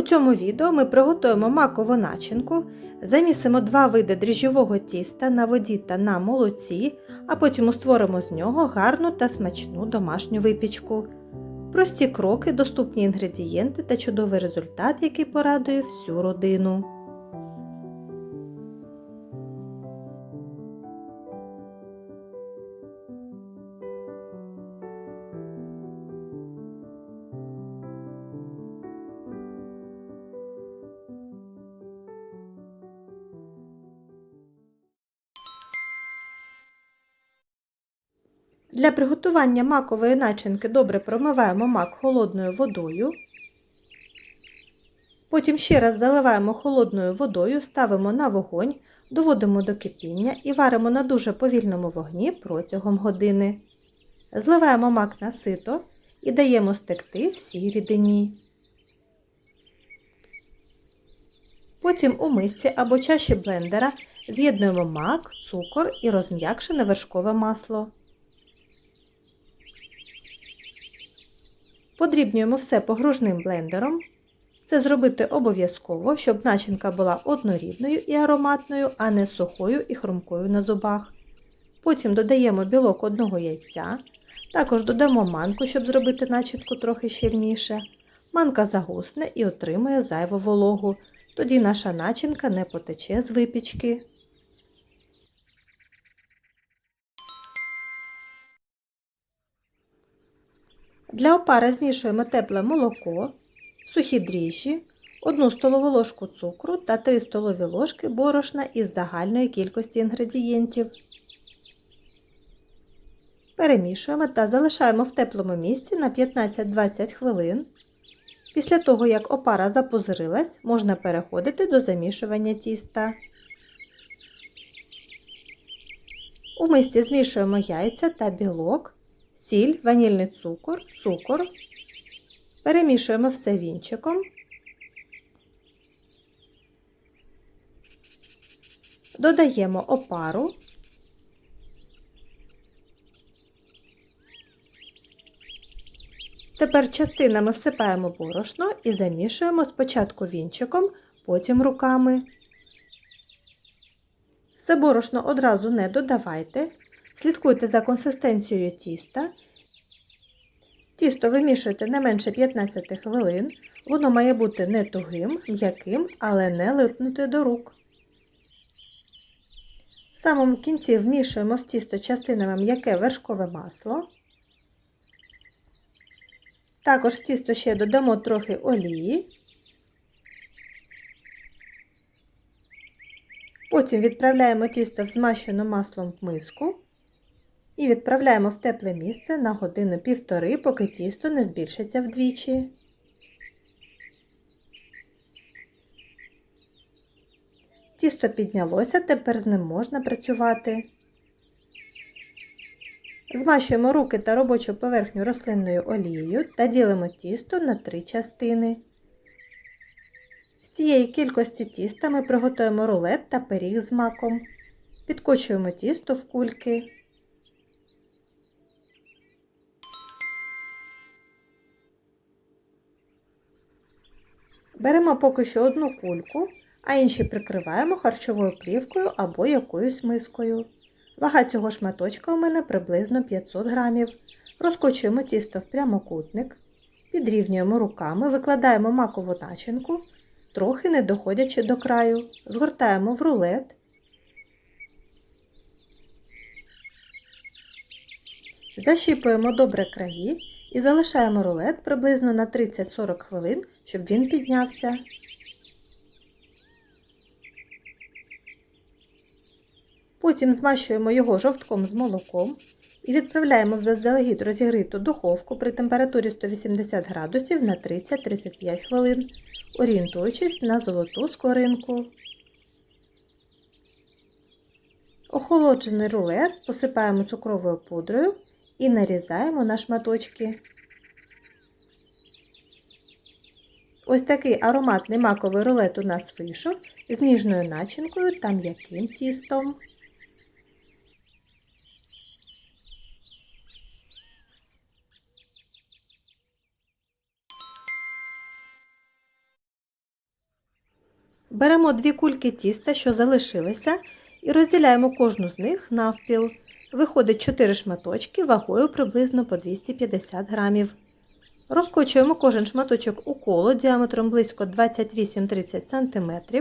У цьому відео ми приготуємо макову начинку, замісимо два види дріжджового тіста на воді та на молоці, а потім створимо з нього гарну та смачну домашню випічку. Прості кроки, доступні інгредієнти та чудовий результат, який порадує всю родину. Для приготування макової начинки добре промиваємо мак холодною водою. Потім ще раз заливаємо холодною водою, ставимо на вогонь, доводимо до кипіння і варимо на дуже повільному вогні протягом години. Зливаємо мак на сито і даємо стекти всій рідині. Потім у мисці або чаші блендера з'єднуємо мак, цукор і розм'якшене вершкове масло. Подрібнюємо все погружним блендером. Це зробити обов'язково, щоб начинка була однорідною і ароматною, а не сухою і хрумкою на зубах. Потім додаємо білок одного яйця. Також додамо манку, щоб зробити начинку трохи щільніше. Манка загусне і отримує зайву вологу. Тоді наша начинка не потече з випічки. Для опари змішуємо тепле молоко, сухі дріжджі, 1 столову ложку цукру та 3 столові ложки борошна із загальної кількості інгредієнтів. Перемішуємо та залишаємо в теплому місці на 15-20 хвилин. Після того, як опара запузирилась, можна переходити до замішування тіста. У мисці змішуємо яйця та білок сіль, ванільний цукор, цукор. Перемішуємо все вінчиком. Додаємо опару. Тепер частинами всипаємо борошно і замішуємо спочатку вінчиком, потім руками. Все борошно одразу не додавайте. Слідкуйте за консистенцією тіста. Тісто вимішуйте не менше 15 хвилин. Воно має бути не тугим, м'яким, але не липнути до рук. В самому кінці вмішуємо в тісто частинами м'яке вершкове масло. Також в тісто ще додамо трохи олії. Потім відправляємо тісто в змащену маслом в миску і відправляємо в тепле місце на годину півтори, поки тісто не збільшиться вдвічі. Тісто піднялося, тепер з ним можна працювати. Змащуємо руки та робочу поверхню рослинною олією та ділимо тісто на три частини. З цієї кількості тіста ми приготуємо рулет та пиріг з маком. Підкочуємо тісто в кульки. Беремо поки що одну кульку, а інші прикриваємо харчовою плівкою або якоюсь мискою. Вага цього шматочка у мене приблизно 500 грамів. Розкочуємо тісто в прямокутник, підрівнюємо руками, викладаємо макову начинку, трохи не доходячи до краю, згортаємо в рулет. Защіпуємо добре краї і залишаємо рулет приблизно на 30-40 хвилин, щоб він піднявся. Потім змащуємо його жовтком з молоком і відправляємо в заздалегідь розігріту духовку при температурі 180 градусів на 30-35 хвилин, орієнтуючись на золоту скоринку. Охолоджений рулет посипаємо цукровою пудрою і нарізаємо на шматочки. Ось такий ароматний маковий рулет у нас вийшов з ніжною начинкою та м'яким тістом. Беремо дві кульки тіста, що залишилися, і розділяємо кожну з них навпіл. Виходить 4 шматочки вагою приблизно по 250 грамів. Розкочуємо кожен шматочок у коло діаметром близько 28-30 см.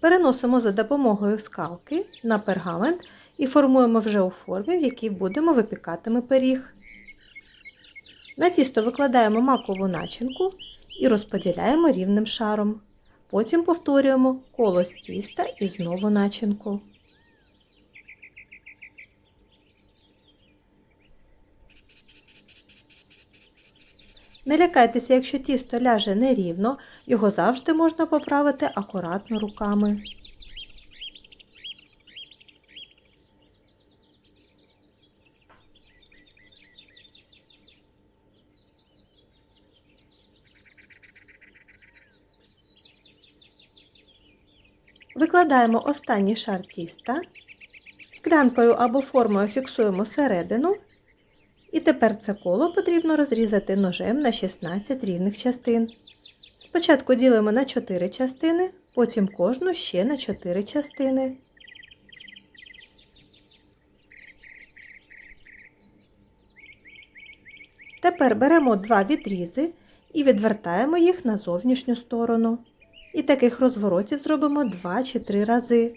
Переносимо за допомогою скалки на пергамент і формуємо вже у формі, в якій будемо випікатиме пиріг. На тісто викладаємо макову начинку і розподіляємо рівним шаром. Потім повторюємо коло з тіста і знову начинку. Не лякайтеся, якщо тісто ляже нерівно, його завжди можна поправити акуратно руками. Викладаємо останній шар тіста, склянкою або формою фіксуємо середину. І тепер це коло потрібно розрізати ножем на 16 рівних частин. Спочатку ділимо на 4 частини, потім кожну ще на 4 частини. Тепер беремо два відрізи і відвертаємо їх на зовнішню сторону. І таких розворотів зробимо 2 чи 3 рази.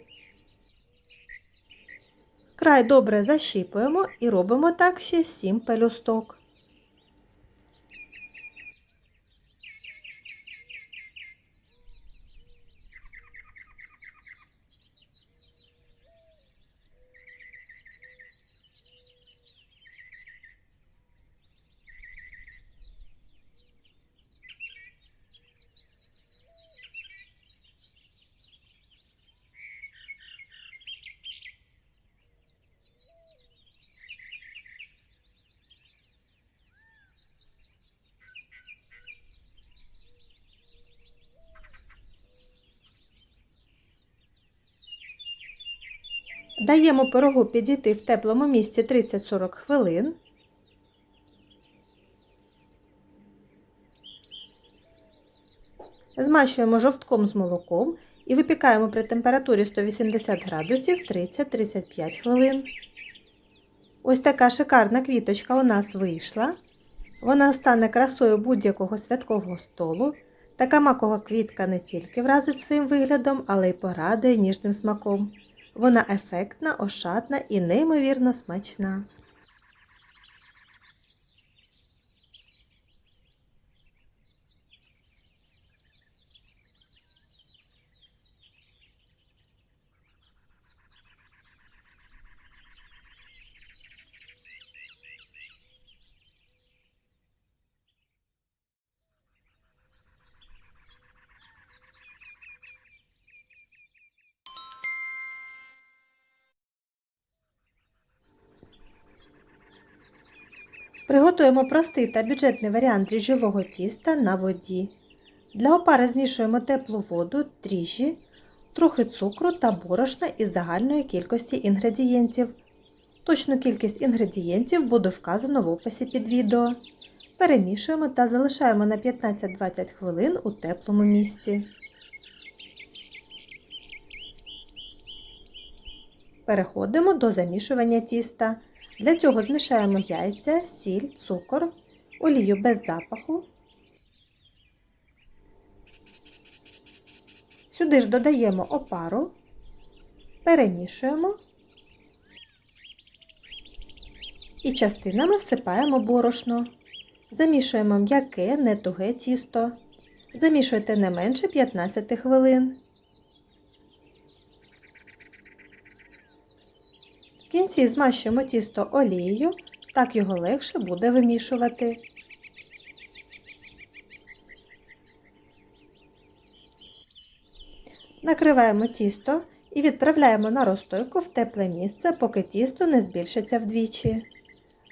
Край добре защіпуємо і робимо так ще 7 пелюсток. Даємо пирогу підійти в теплому місці 30-40 хвилин. Змащуємо жовтком з молоком і випікаємо при температурі 180 градусів 30-35 хвилин. Ось така шикарна квіточка у нас вийшла. Вона стане красою будь-якого святкового столу. Така макова квітка не тільки вразить своїм виглядом, але й порадує ніжним смаком. Вона ефектна, ошатна і неймовірно смачна. Приготуємо простий та бюджетний варіант дріжджового тіста на воді. Для опари змішуємо теплу воду, дріжджі, трохи цукру та борошна із загальної кількості інгредієнтів. Точну кількість інгредієнтів буде вказано в описі під відео. Перемішуємо та залишаємо на 15-20 хвилин у теплому місці. Переходимо до замішування тіста. Для цього змішаємо яйця, сіль, цукор, олію без запаху. Сюди ж додаємо опару, перемішуємо і частинами всипаємо борошно. Замішуємо м'яке, не туге тісто. Замішуйте не менше 15 хвилин. В кінці змащуємо тісто олією, так його легше буде вимішувати. Накриваємо тісто і відправляємо на розстойку в тепле місце, поки тісто не збільшиться вдвічі.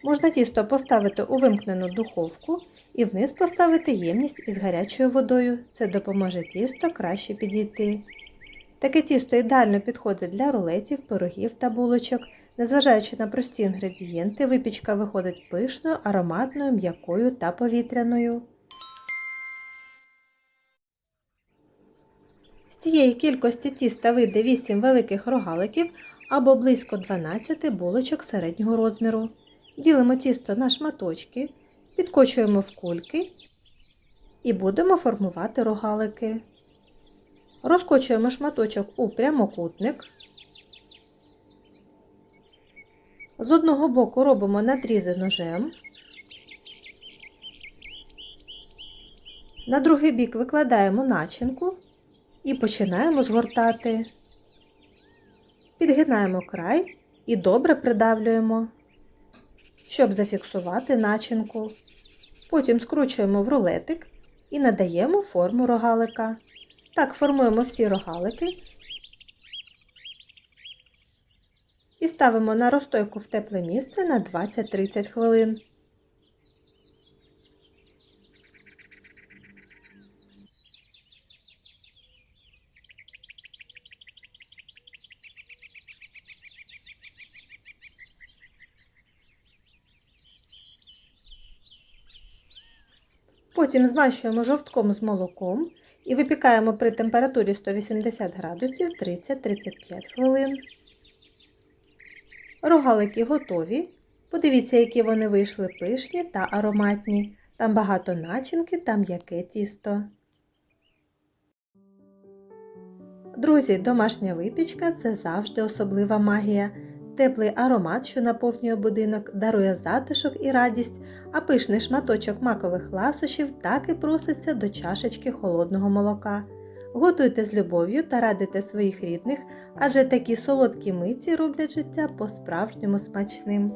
Можна тісто поставити у вимкнену духовку і вниз поставити ємність із гарячою водою. Це допоможе тісто краще підійти. Таке тісто ідеально підходить для рулетів, пирогів та булочок. Незважаючи на прості інгредієнти, випічка виходить пишною, ароматною, м'якою та повітряною. З цієї кількості тіста вийде 8 великих рогаликів або близько 12 булочок середнього розміру. Ділимо тісто на шматочки, підкочуємо в кульки і будемо формувати рогалики. Розкочуємо шматочок у прямокутник. З одного боку робимо надрізи ножем. На другий бік викладаємо начинку і починаємо згортати. Підгинаємо край і добре придавлюємо, щоб зафіксувати начинку. Потім скручуємо в рулетик і надаємо форму рогалика. Так формуємо всі рогалики і ставимо на розстойку в тепле місце на 20-30 хвилин. Потім змащуємо жовтком з молоком і випікаємо при температурі 180 градусів 30-35 хвилин. Рогалики готові. Подивіться, які вони вийшли пишні та ароматні. Там багато начинки та м'яке тісто. Друзі, домашня випічка це завжди особлива магія. Теплий аромат, що наповнює будинок, дарує затишок і радість, а пишний шматочок макових ласощів так і проситься до чашечки холодного молока. Готуйте з любов'ю та радуйте своїх рідних, адже такі солодкі миті роблять життя по-справжньому смачним.